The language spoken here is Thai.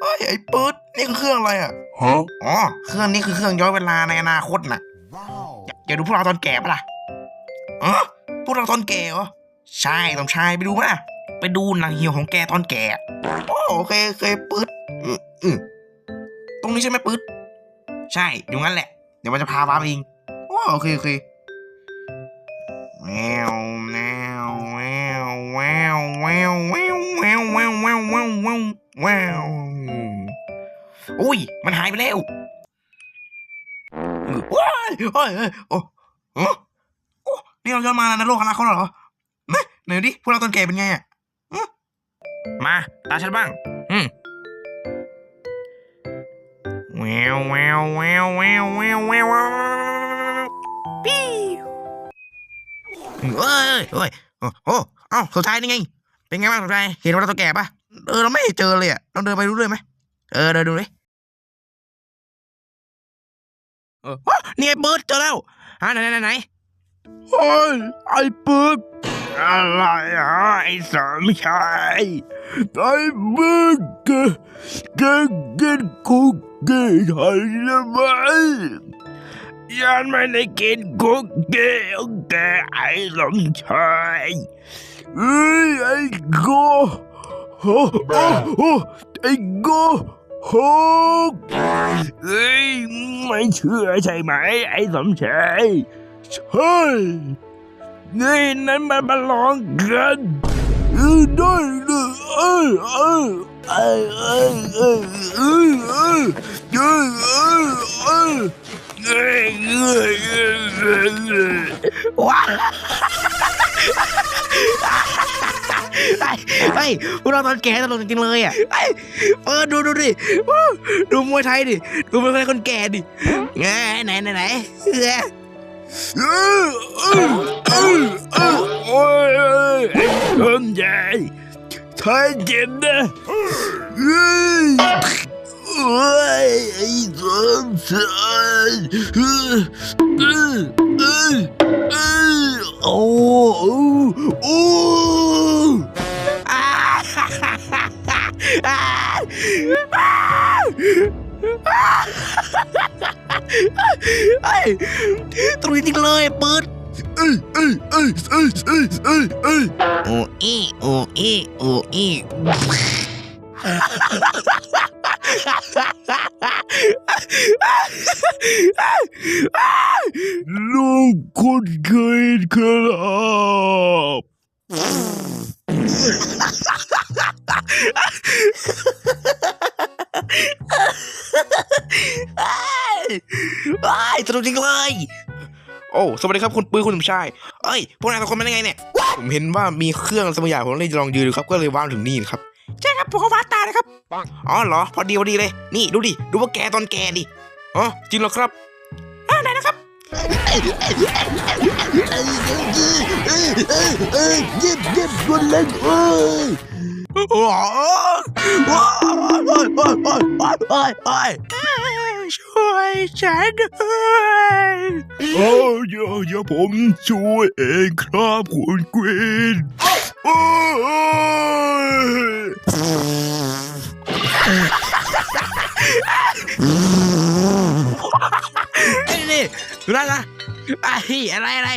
เฮ้ยไอ้ปื๊ดนี่คือเครื่องอะไรอะ Huh? อ๋อเครื่องนี้คือเครื่องย้อนเวลาในอนาคตน่ะ Wow. อยากอยากดูพวกเราตอนแก่ปะล่ะอ๋อพวกเราตอนแก่เหรอใช่สมชายไปดูปะล่ะไปดูหนังเหี่ยวของแกตอนแก่โอ้โอเคโอเคปื๊ดอืมอืมตรงนี้ใช่ไหมปื๊ดใช่อยู่งั้นแหละ เดี๋ยวมันจะพาว้าไปเองโอ้โอเคโอเคแมวแมวแมวแมวแมวแมวแมวแมวแมวแมวแมวแมว อุ้ย มันหายไปแล้วว้ายเฮ้ยโอ้โอ้โอ้นี่เราย้อนมาในโลกอนาคตเหรอไหนไหนดิพวกเราตอนแก่เป็นไงอะมา ตาฉันบ้าง อืมแววแววแววแววแววแววแววปิ้วเอ้ยเอ้ยโอ้โอ้เอ้าสุดท้ายนี่ไง เป็นไงบ้างสุดท้ายเห็นว่าเราตัวแก่ปะเออเราไม่เจอเลยอะเราเดินไปดูด้วยไหมเออเดินดูเลย ออว้านี่ไอ้เบิร์ดเจอแล้วฮะไหนไหนไหนไหนเฮ้ยไอ้ปึ๊กอะไรอะไอ้สามชายไอ้ปึ๊กแกแกกินคุกกี้ไทยหรือไม่ยันไม่ได้กินคุกกี้ของแกไอ้สมชายเฮ้ยไอ้โกโอ้โอ้โอ้ไอ้โกหกเฮ้ย ไม่เชื่อใช่ไหม ไอ้สมชายใช่นี่นั้นมามาลองกันเออได้เลยเออเออเออเออเออเออเออเออเออเออเออว้า ไอ้ยพวกเราตอนแก่ตลกจริงๆเลยอะไอ้ยเออดูดูดิว้าวดูมวยไทยดิ ดูมวยไทยคนแก่ดิไงไหนไหนไหนเออเออเออเออเออโอ้ยไอ้คนใหญ่ไทยเจ็บนะเฮ้ยโอ้ยไอ้สมชายเออเออเออเออ ไอ้ตรงนี้จริงเลยเปิดเอ้ยเอ้ยเอ้ยเอ้ยเอ้ยเอ้ยเอ้ยโอ้อีโอ้อีโอ้อีลูกคนเคยครับ สนุกจริงเลย โอ้ สวัสดีครับคุณปื้อคุณสมชาย เอ้ย พวกนายสองคนเป็นยังไงเนี่ย ผมเห็นว่ามีเครื่องสมัยอย่างผมเลยลองยืนดูครับ ก็เลยว่างถึงนี่นะครับ ใช่ครับผมก็ว้าตาเลยครับ อ๋อเหรอ พอดีพอดีเลย นี่ดูดิ ดูว่าแกตอนแกดิ อ๋อ จริงเหรอครับอ่าไหนนะครับเอ้ยเย็บเย็บคนเล็กเอ้ยว้าวว้าวโอ้ ยโอ้ยโอ้ยโอ้ยโอ้ยโอ้ยช่วยฉันด้วยโอ้เดี๋ยวเดี๋ยวผมช่วยเองครับคุณกวินโอ้ยไอ้นี่ดูได้นะไอ้อะไรอะไร